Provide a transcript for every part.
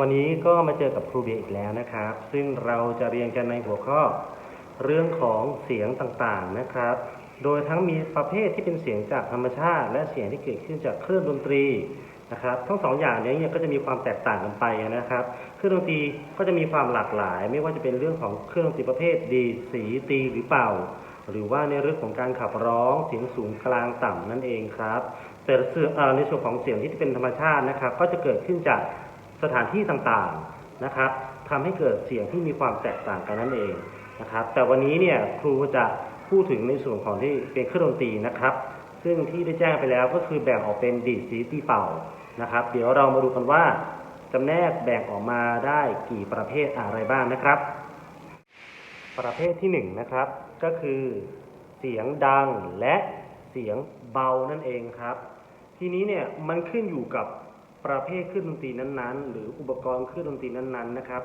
วันนี้ก็มาเจอกับครูเบียร์อีกแล้วนะครับ ซึ่งเราจะเรียนกันในหัวข้อเรื่องของเสียงต่างๆนะครับ โดยทั้งมีประเภทที่เป็นเสียงจากธรรมชาติ และเสียงที่เกิดขึ้นจากเครื่องดนตรีนะครับ ทั้งสองอย่างนี้เนี่ยก็จะมีความแตกต่างกันไปนะครับ เครื่องดนตรีก็จะมีความหลากหลาย ไม่ว่าจะเป็นเรื่องของเครื่องดนตรีประเภทดีดสีตีหรือเป่า หรือว่าในเรื่องของการขับร้องเสียงสูงกลางต่ำนั่นเองครับแต่ในส่วนของเสียงที่เป็นธรรมชาตินะครับ ก็จะเกิดขึ้นจาก สถานที่ต่างๆนะครับทำให้เกิดเสียงที่มีความแตกต่างกันนั่นเองนะครับ แต่วันนี้เนี่ยครูจะพูดถึงในส่วนของที่เป็นเครื่องดนตรีนะครับ ซึ่งที่ได้แจ้งไปแล้วก็คือแบ่งออกเป็นดีดสีตีเป่านะครับ เดี๋ยวเรามาดูกันว่าจำแนกแบ่งออกมาได้กี่ประเภทอะไรบ้างนะครับ ประเภทที่หนึ่งนะครับ ก็คือเสียงดังและเสียงเบานั่นเองครับ ทีนี้เนี่ยมันขึ้นอยู่กับ ประเภทเครื่องดนตรีนั้นๆ หรืออุปกรณ์เครื่องดนตรีนั้นๆนะครับ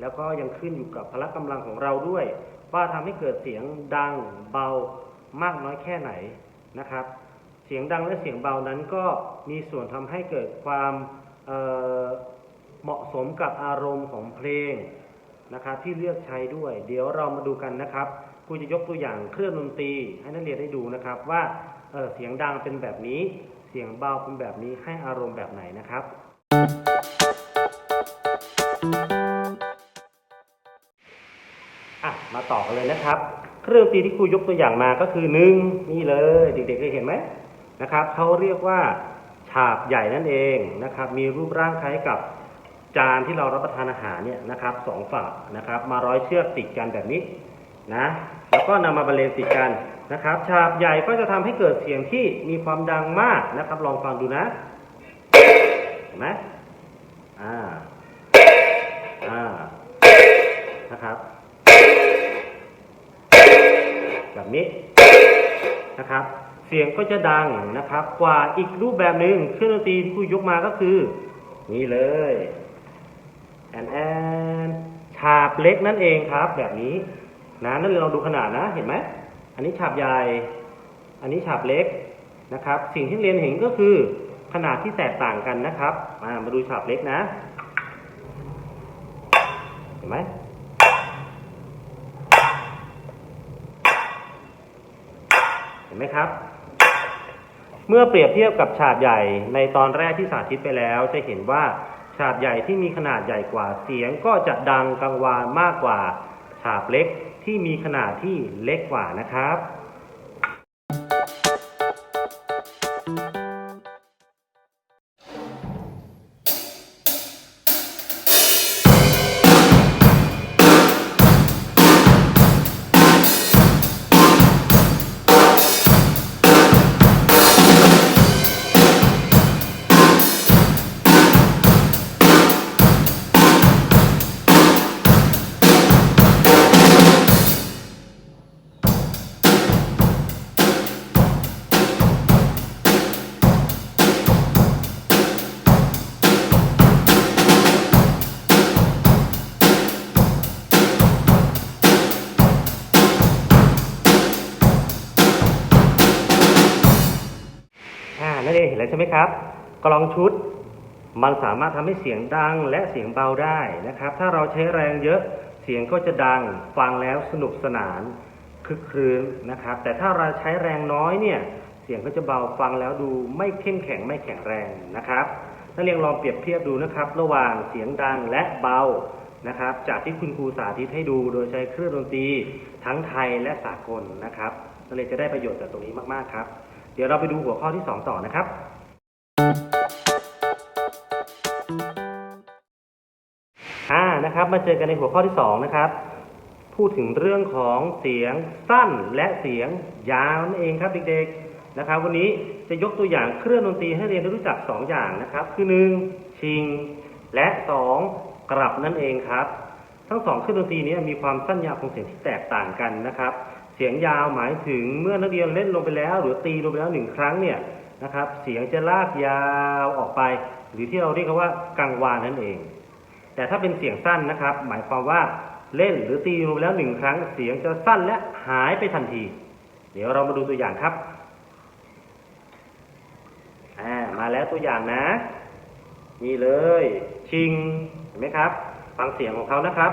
แล้วก็ยังขึ้นอยู่กับพละกำลังของเราด้วย ว่าทำให้เกิดเสียงดังเบามากน้อยแค่ไหนนะครับ เสียงดังและเสียงเบานั้นก็มีส่วนทำให้เกิดความเเหมาะสมกับอารมณ์ของเพลงนะครับที่เลือกใช้ด้วย เดี๋ยวเรามาดูกันนะครับครูจะยกตัวอย่างเครื่องดนตรีให้นักเรียนได้ดูนะครับว่าเเสียงดังเป็นแบบนี้ เสียงเบาเป็นแบบนี้ให้อารมณ์แบบไหนนะครับ อะ มาต่อกันเลยนะครับ เครื่องดนตรีที่ครูยกตัวอย่างมาก็คือหนึ่งนี่เลยเด็กๆเคยเห็นไหมนะครับเขาเรียกว่าฉาบใหญ่นั่นเองนะครับ มีรูปร่างคล้ายกับจานที่เรารับประทานอาหารเนี่ยนะครับสองฝั่งนะครับ มาร้อยเชือกติดกันแบบนี้นะ แล้วก็นำมาบรรเลงติดกัน นะครับ ฉาบใหญ่ก็จะทำให้เกิดเสียงที่มีความดังมากนะครับ ลองฟังดูนะเห็นไหมอ่าอ่านะครับ แบบนี้นะครับ เสียงก็จะดังนะครับ กว่าอีกรูปแบบหนึ่งเครื่องดนตรีที่ครูยกมาก็คือ นี่เลยแอนแอนฉาบเล็กนั่นเองครับ แบบนี้นะนั่นเราดูขนาดนะเห็นไหม นนี้ฉาบใหญ่ อันนี้ฉาบเล็กนะครับ สิ่งที่เรียนเห็นก็คือขนาดที่แตกต่างกันนะครับมามาดูฉาบเล็กนะ เห็นไหมเห็นไหมครับ เมื่อเปรียบเทียบกับฉาบใหญ่ในตอนแรกที่สาธิตไปแล้ว จะเห็นว่าฉาบใหญ่ที่มีขนาดใหญ่กว่าเสียงก็จะดังกังวานมากกว่าฉาบเล็ก ที่มีขนาดที่เล็กกว่านะครับ นั่นเองเห็นแล้วใช่ไหมครับ กลองชุด มันสามารถทำให้เสียงดังและเสียงเบาได้นะครับ ถ้าเราใช้แรงเยอะเสียงก็จะดังฟังแล้วสนุกสนานคึกครื้นนะครับ แต่ถ้าเราใช้แรงน้อยเนี่ยเสียงก็จะเบาฟังแล้วดูไม่เข้มแข็งไม่แข็งแรงนะครับนักเรียนลองเปรียบเทียบดูนะครับ ระหว่างเสียงดังและเบานะครับ จากที่คุณครูสาธิตให้ดูโดยใช้เครื่องดนตรีทั้งไทยและสากลนะครับนักเรียนจะได้ประโยชน์จากตรงนี้มากๆครับ เดี๋ยวเราไปดูหัวข้อที่สองต่อนะครับ อ่านะครับ มาเจอกันในหัวข้อที่สองนะครับ พูดถึงเรื่องของเสียงสั้นและเสียงยาวนั่นเองครับเด็กๆนะครับ วันนี้จะยกตัวอย่างเครื่องดนตรีให้เรียนรู้จักสองอย่างนะครับ คือหนึ่งชิง และสองกลับนั่นเองครับ ทั้งสองเครื่องดนตรีนี้มีความสั้นยาวของเสียงที่แตกต่างกันนะครับ สียงยาวหมายถึงเมื่อนักเรียนเล่นลงไปแล้ว หรือตีลงไปแล้วหนึ่งครั้งเนี่ยนะครับ เสียงจะลากยาวออกไป หรือที่เราเรียกว่ากังวานนั่นเอง แต่ถ้าเป็นเสียงสั้นนะครับ หมายความว่าเล่นหรือตีลงไปแล้วหนึ่งครั้ง เสียงจะสั้นและหายไปทันที เดี๋ยวเรามาดูตัวอย่างครับอ่ามาแล้วตัวอย่างนะ นี่เลย ชิงเห็นไหมครับ ฟังเสียงของเขานะครับ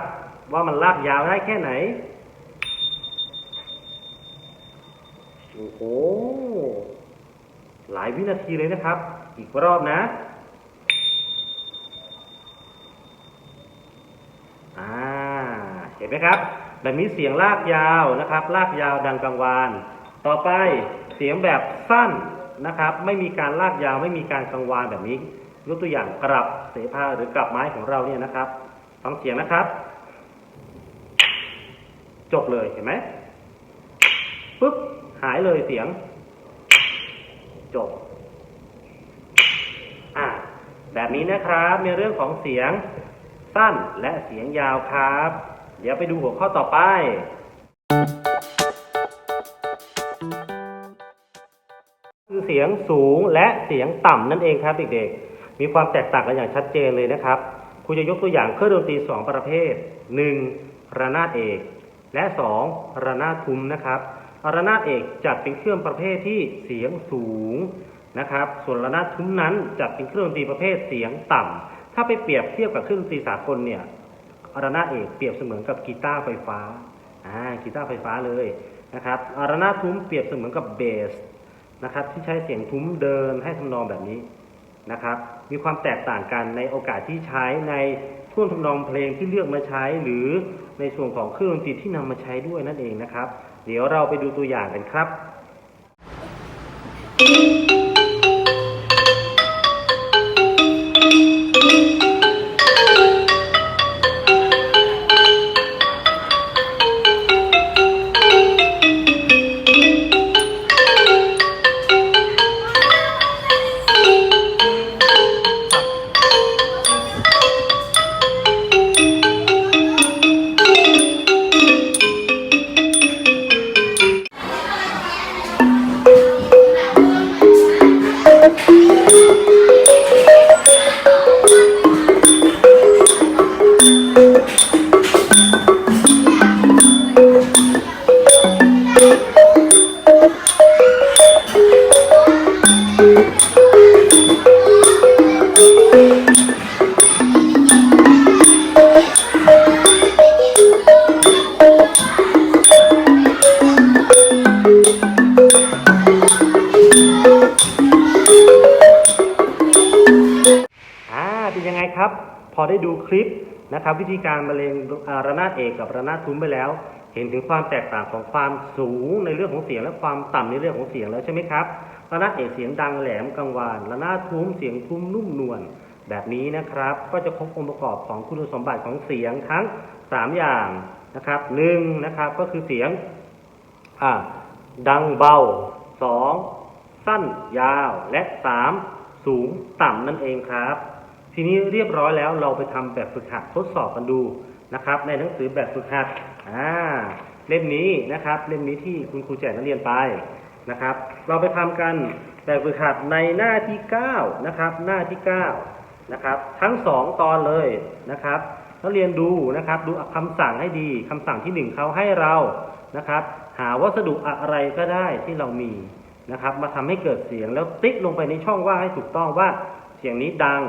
ว่ามันลากยาวได้แค่ไหน โอ้โหหลายวินาทีเลยนะครับ อีกรอบนะ อ่า เห็นไหมครับ แบบนี้เสียงลากยาวนะครับ ลากยาวดังกังวาน ต่อไปเสียงแบบสั้นนะครับ ไม่มีการลากยาวไม่มีการกังวานแบบนี้ ยกตัวอย่างกลับเสภาหรือกลับไม้ของเราเนี่ยนะครับฟังเสียงนะครับ จบเลยเห็นไหมปุ๊บ หายเลยเสียง จบ อ่าแบบนี้นะครับในเรื่องของเสียงสั้นและเสียงยาวครับ เดี๋ยวไปดูหัวข้อต่อไป คือเสียงสูงและเสียงต่ำนั่นเองครับเด็กๆ มีความแตกต่างกันอย่างชัดเจนเลยนะครับครูจะยกตัวอย่างเครื่องดนตรีสองประเภท 1. ระนาดเอก และ 2. ระนาดทุ้มนะครับ ระนาดเอกจัดเป็นเครื่องประเภทที่เสียงสูงนะครับ ส่วนระนาดทุ้มนั้นจัดเป็นเครื่องดนตรีประเภทเสียงต่ำถ้าไปเปรียบเทียบกับเครื่องดนตรีสากลเนี่ยระนาดเอกเปรียบเสมือนกับกีตาร์ไฟฟ้าอ่ากีตาร์ไฟฟ้าเลยนะครับระนาดทุ้มเปรียบเสมือนกับเบสนะครับที่ใช้เสียงทุ้มเดินให้ทำนองแบบนี้นะครับ มีความแตกต่างกันในโอกาสที่ใช้ในท่วงทำนองเพลงที่เลือกมาใช้หรือในส่วนของเครื่องดนตรีที่นำมาใช้ด้วยนั่นเองนะครับ เดี๋ยวเราไปดูตัวอย่างกันครับ อได้ดูคลิปนะครับ วิธีการบรรเลงระนาดเอกกับระนาดทุ้มไปแล้ว เห็นถึงความแตกต่างของความสูงในเรื่องของเสียงและความต่ำในเรื่องของเสียงแล้วใช่ไหมครับระนาดเอกเสียงดังแหลมกังวานระนาดทุ้มเสียงทุ้มนุ่มนวลแบบนี้นะครับ ก็จะครบองค์ประกอบของคุณสมบัติของเสียงทั้งสามอย่างนะครับหนึ่งนะครับก็คือเสียงดังเบาสองสั้นยาวและสามสูงต่ำนั่นเองครับ ทีนี้เรียบร้อยแล้วเราไปทำแบบฝึกหัดทดสอบกันดูนะครับ ในหนังสือแบบฝึกหัดอ่าเล่มนี้นะครับ เล่มนี้ที่คุณครูแจกนักเรียนไปนะครับ เราไปทำกันแบบฝึกหัดในหน้าที่9นะครับหน้าที่9นะครับทั้งสองตอนเลยนะครับนักเรียนดูนะครับดูคำสั่งให้ดีคำสั่งที่หนึ่งเขาให้เรานะครับ หาวัสดุอะไรก็ได้ที่เรามีนะครับ มาทำให้เกิดเสียงแล้วติ๊กลงไปในช่องว่างให้ถูกต้องว่าเสียงนี้ดัง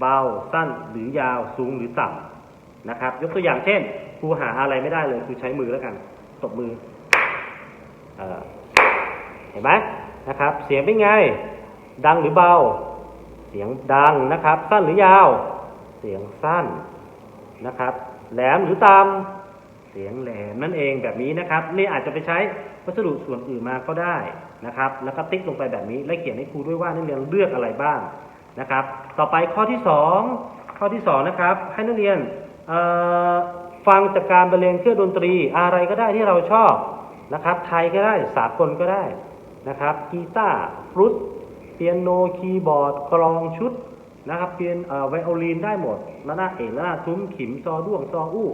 เบาสั้นหรือยาวสูงหรือต่ำนะครับ ยกตัวอย่างเช่นครูหาอะไรไม่ได้เลยครูใช้มือแล้วกันตบมือเอเห็นไหมนะครับ เสียงเป็นไง ดังหรือเบา เสียงดังนะครับ สั้นหรือยาว เสียงสั้นนะครับ แหลมหรือต่ำเสียงแหลมนั่นเองแบบนี้นะครับ นี่อาจจะไปใช้วัสดุส่วนอื่นมาก็ได้นะครับ แล้วก็ติ๊กลงไปแบบนี้ และเขียนให้ครูด้วยว่านักเรียนเลือกอะไรบ้างนะครับ ต่อไปข้อที่สองข้อที่สองนะครับ ให้นักเรียนฟังจากการบรรเลงเครื่องดนตรีอะไรก็ได้ที่เราชอบนะครับ ไทยก็ได้สากลก็ได้นะครับกีตาร์ฟลุตเปียโนคีย์บอร์ดกลองชุดนะครับเปียนไวโอลินได้หมดระนาดเอกระนาดทุ้มขิมซอด้วงซออู้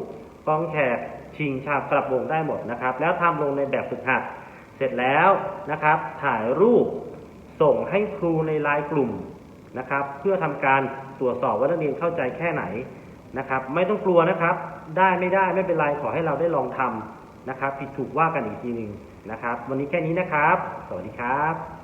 กลองแขกชิงชาบกระวงได้หมดนะครับ แล้วทำลงในแบบฝึกหัดเสร็จแล้วนะครับ ถ่ายรูปส่งให้ครูในไลน์กลุ่ม นะครับ เพื่อทำการตรวจสอบว่านักเรียนเข้าใจแค่ไหนนะครับ ไม่ต้องกลัวนะครับ ได้ไม่ได้ไม่เป็นไรขอให้เราได้ลองทำนะครับ ผิดถูกว่ากันอีกทีหนึ่งนะครับ วันนี้แค่นี้นะครับ สวัสดีครับ